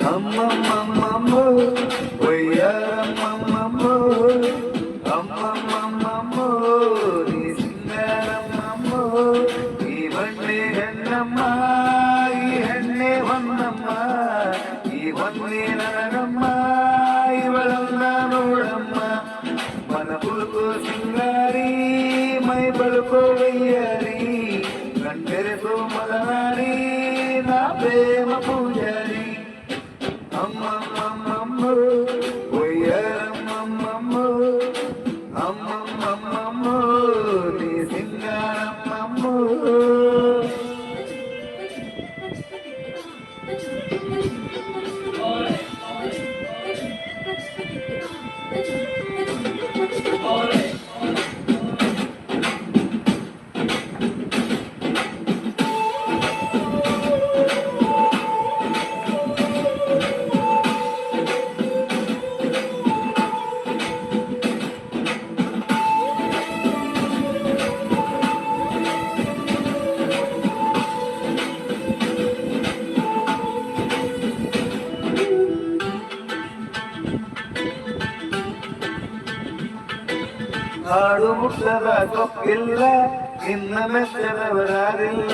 Mama, mama, mama, we are. మన్నే నరగమ్మ ఇవళన్నా నోడమ్మ. మన పులుకో సింగారి my పలుకో వెయ్యారి. కంటెరకో మలనారి నా ప్రేమ పూజారి. అమ్మమ్మమ్మమ్మ ఒయ్యారమ్మమ్మమ్మ. అమ్మమ్మమ్మమ్మ నీ సింగారమ్మమ్మ. ಹಾಡು ಮುಟ್ಟದ ಕೊಕ್ಕಿಲ್ಲ ನಿನ್ನ ಮೆಚ್ಚದವರಾರಿಲ್ಲ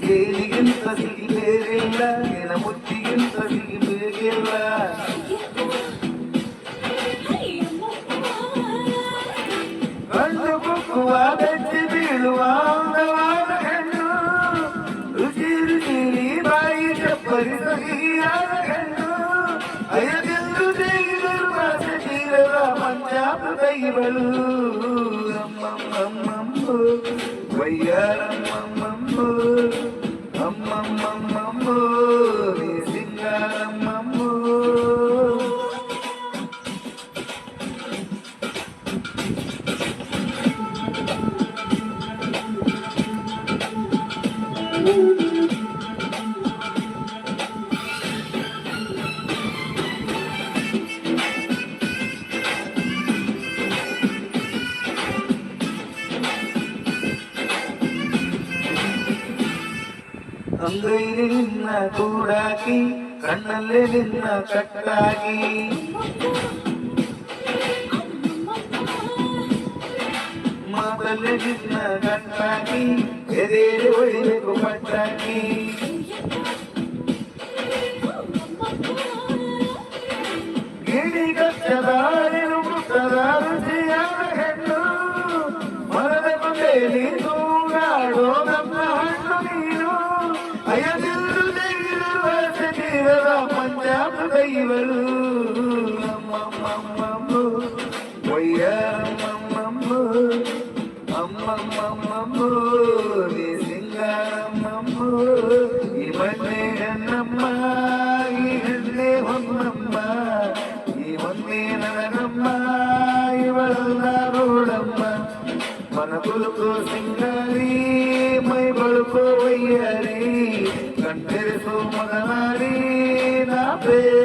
ಕೇಳಿಗಿಂತ ಸಿಗಿ ಬೇರಿಲ್ಲ ನಿನ್ನ ಮುತ್ತಿಗಿಂತ ಸಿಗಿ ಬೇರಿಲ್ಲ ಕಣ್ಣು ಕುಕ್ಕುವ ಬೆಚ್ಚಿ ಬೀಳುವ ಅಂದವಾದ ಹೆಣ್ಣು ರುಚಿ ರುಚಿಲಿ ಬಾಯಿ ಚಪ್ಪರಿ ಸಹಿಯಾದ ಹೆಣ್ಣು అరే బిందు దేగిలరు మాస తీరవ? పంజాబ్ దైవలు. అమ్మమ్మమ్మో. వయ్యారమ్మమ్మో అమ్మమ్మమ్మో ಅಂಗೈಲಿ ನಿನ್ನ ಕೂಡಾಕಿ ಕಣ್ಣಲ್ಲೇ ನಿನ್ನ ಕಟ್ಟಾಗಿ ಮಾತಲ್ಲೇ ನಿನ್ನ ಗಂಟಾಕಿ ಎದೆಯಲ್ಲಿ ಹೊಡಿಬೇಕು ಪಟ್ಟಾಕಿ ಗಿಣಿ ಕಚ್ಚದಾರಿನು ಮುಟ್ಟದ ರುಚಿಯಾದ ಹೆಣ್ಣು ಮರದ ಕೊಂಡೆಯಲ್ಲಿ ತೂಗಾಡೋ సింగరీ మై బడుకో వయ్యరీ కంటెరసో మగనారి నా ప్రేమ